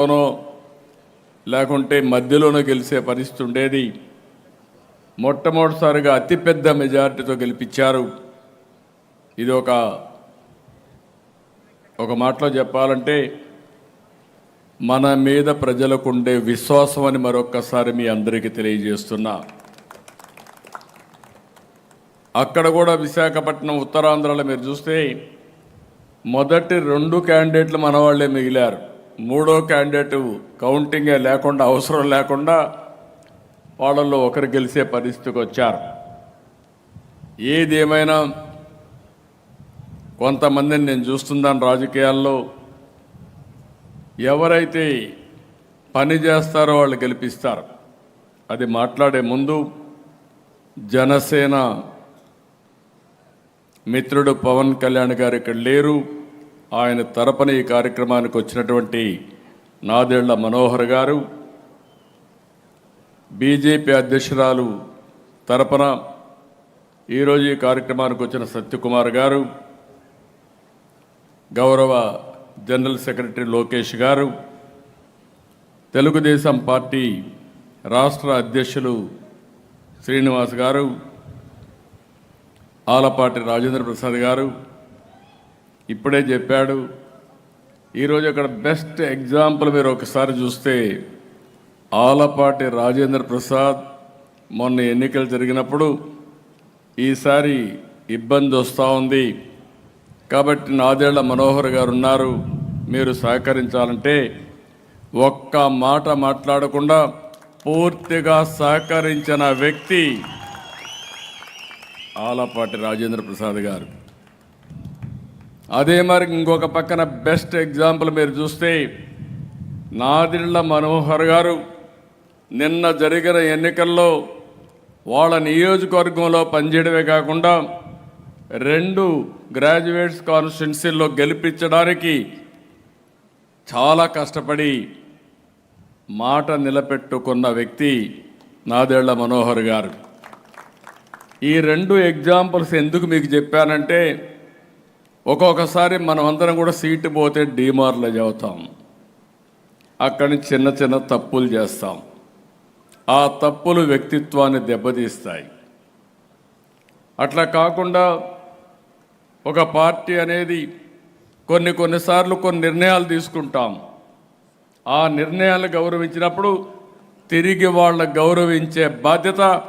లోనో లేకుంటే మధ్యలోనో గెలిచే పరిస్థితి ఉండేది. మొట్టమొదటిసారిగా అతిపెద్ద మెజారిటీతో గెలిపించారు. ఇది ఒక ఒక మాటలో చెప్పాలంటే మన మీద ప్రజలకు ఉండే విశ్వాసం అని మరొక్కసారి మీ అందరికీ తెలియజేస్తున్నా. అక్కడ కూడా విశాఖపట్నం ఉత్తరాంధ్రలో మీరు చూస్తే మొదటి రెండు క్యాండిడేట్లు మన వాళ్ళే మిగిలారు. మూడో క్యాండిడేట్ కౌంటింగే లేకుండా అవసరం లేకుండా వాళ్ళల్లో ఒకరు గెలిచే పరిస్థితికి వచ్చారు. ఏది ఏమైనా కొంతమందిని నేను చూస్తున్నాను రాజకీయాల్లో. ఎవరైతే పని చేస్తారో వాళ్ళు గెలిపిస్తారు. అది మాట్లాడే ముందు జనసేన మిత్రుడు పవన్ కళ్యాణ్ గారు ఇక్కడ లేరు. ఆయన తరపున ఈ కార్యక్రమానికి వచ్చినటువంటి నాదేళ్ళ మనోహర్ గారు బీజేపీ అధ్యక్షురాలు తరపున ఈరోజు ఈ కార్యక్రమానికి వచ్చిన సత్యకుమార్ గారు గౌరవ జనరల్ సెక్రటరీ లోకేష్ గారు తెలుగుదేశం పార్టీ రాష్ట్ర అధ్యక్షులు శ్రీనివాస్ గారు ఆలపాటి రాజేంద్ర ప్రసాద్ గారు ఇప్పుడే చెప్పాడు. ఈరోజు అక్కడ బెస్ట్ ఎగ్జాంపుల్ మీరు ఒకసారి చూస్తే ఆలపాటి రాజేంద్ర ప్రసాద్ మొన్న ఎన్నికలు జరిగినప్పుడు ఈసారి ఇబ్బంది వస్తూ ఉంది. కాబట్టి నాదేళ్ళ మనోహర్ గారు ఉన్నారు. మీరు సహకరించాలంటే ఒక్క మాట మాట్లాడకుండా పూర్తిగా సహకరించిన వ్యక్తి ఆలపాటి రాజేంద్ర ప్రసాద్ గారు. అదే మరి ఇంకొక పక్కన బెస్ట్ ఎగ్జాంపుల్ మీరు చూస్తే నాదిళ్ళ మనోహర్ గారు నిన్న జరిగిన ఎన్నికల్లో వాళ్ళ నియోజకవర్గంలో పనిచేయడమే కాకుండా రెండు గ్రాడ్యుయేట్స్ కాన్స్టిట్యున్సీల్లో గెలిపించడానికి చాలా కష్టపడి మాట నిలబెట్టుకున్న వ్యక్తి నాదేళ్ళ మనోహర్ గారు. ఈ రెండు ఎగ్జాంపుల్స్ ఎందుకు మీకు చెప్పానంటే ఒక్కొక్కసారి మనం అందరం కూడా సీటు పోతే డీమార్లో చదువుతాం. అక్కడి నుంచి చిన్న చిన్న తప్పులు చేస్తాం. ఆ తప్పులు వ్యక్తిత్వాన్ని దెబ్బతీస్తాయి. అట్లా కాకుండా ఒక పార్టీ అనేది కొన్ని కొన్నిసార్లు కొన్ని నిర్ణయాలు తీసుకుంటాం. ఆ నిర్ణయాలు గౌరవించినప్పుడు తిరిగి వాళ్ళ గౌరవించే బాధ్యత